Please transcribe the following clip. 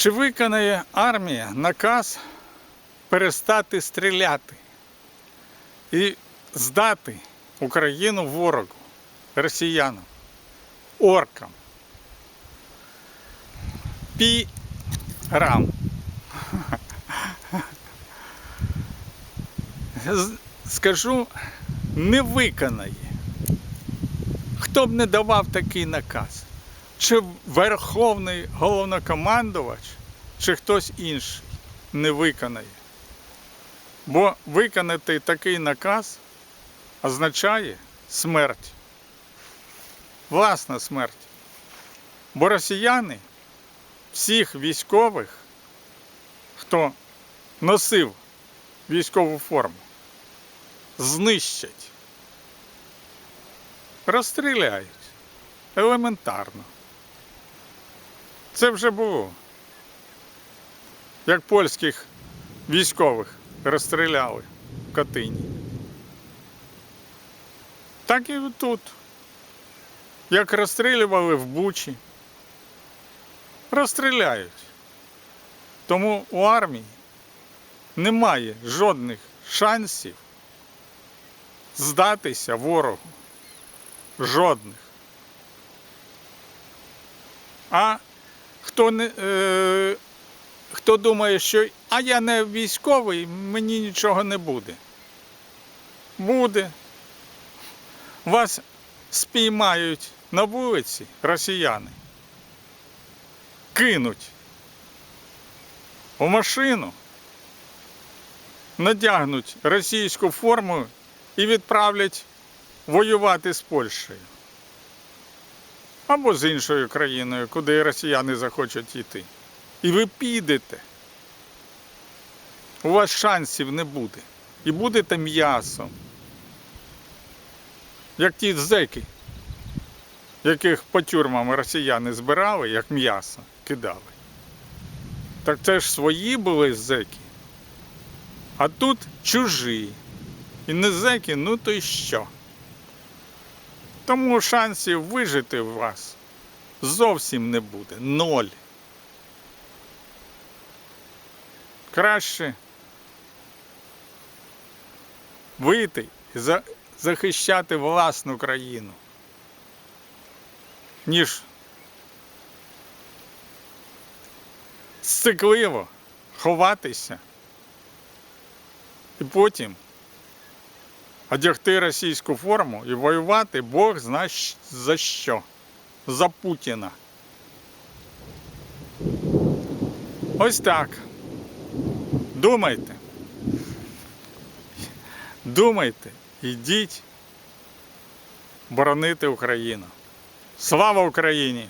Чи виконає армія наказ перестати стріляти і здати Україну ворогу, росіянам, оркам, пірам? Скажу, не виконає. Хто б не давав такий наказ? Чи Верховний головнокомандувач, чи хтось інший не виконає. Бо виконати такий наказ означає смерть. Власна смерть. Бо росіяни всіх військових, хто носив військову форму, знищать, розстріляють елементарно. Це вже було. Як польських військових розстріляли в Катині. Так і тут. Як розстрілювали в Бучі. Розстріляють. Тому у армії немає жодних шансів здатися ворогу. Жодних. А хто не е, хто думає, що а я не військовий, мені нічого не буде. Буде. Вас спіймають на вулиці росіяни. Кинуть у машину, надягнуть російську форму і відправлять воювати з Польщею або з іншою країною, куди росіяни захочуть йти. І ви підете. У вас шансів не буде. І будете м'ясом. Як ті зеки, яких по тюрмам росіяни збирали, як м'ясо кидали. Так це ж свої були зеки. А тут чужі. І не зеки, ну то й що? Тому шансів вижити у вас зовсім не буде. Ноль. Краще вийти і захищати власну країну, ніж сцикливо ховатися і потім одягти російську форму і воювати Бог зна за що. За Путіна. Ось так. Думайте. Думайте, йдіть боронити Україну. Слава Україні!